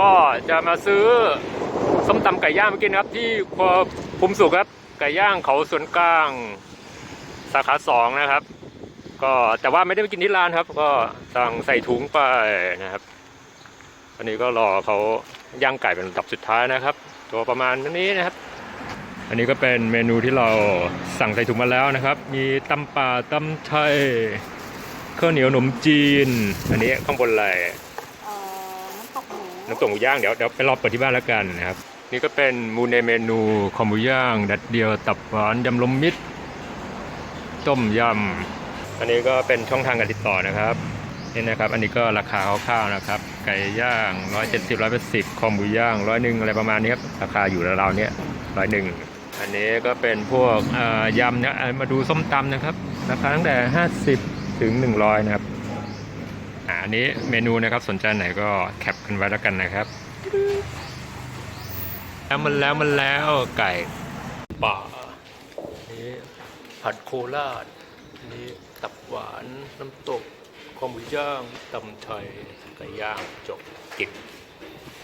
ก็จะมาซื้อส้มตำไก่ย่างมากินครับ ที่ครัวภูมิสุขครับ ไก่ย่างเขาสวนกลางสาขาสองนะครับ ก็แต่ว่าไม่ได้ไปกินที่ร้านครับ ก็สั่งใส่ถุงไปนะครับอันนี้ก็รอเขาย่างไก่เป็นลำดับสุดท้ายนะครับ ตัวประมาณนี้นะครับ อันนี้ก็เป็นเมนูที่เราสั่งใส่ถุงมาแล้วนะครับ มีตำป่าตำไทยข้าวเหนียวหนมจีน อันนี้ข้างบนอะไรเอ่อน้ำ ตกหมูน้ำตกหมูย่างเดี๋ยวเดี๋ยวไปรอเปิดที่บ้านแล้วกันนะครับ นี่ก็เป็นมูในเมนูคอหมูย่าง ดัดเดียวตับหวานยำลมมิตรต้มยำอันนี้ก็เป็นช่องทางการติดต่อนะครับนี่นะครับ อันนี้ก็ราคาคร่าวๆนะครับ ไก่ย่าง 170 180คอหมูย่างร้อยหนึ่งอะไรประมาณนี้ครับ ราคาอยู่ราวๆเนี้ยร้อยหนึ่งอันนี้ก็เป็นพวกอ่อยำนะมาดูส้มตำนะครับ ราคาตั้งแต่ 50 ถึง 100 นะครับ อันนี้เมนูนะครับสนใจไหนก็แคปกันไว้แล้วกันนะครับ แล้วมันแล้วมันแล้วไก่ป่านี่ผัดโคราชนี่ตับหวานน้ำตกข้าวหมูย่างตำไทยไก่ย่างจบกิน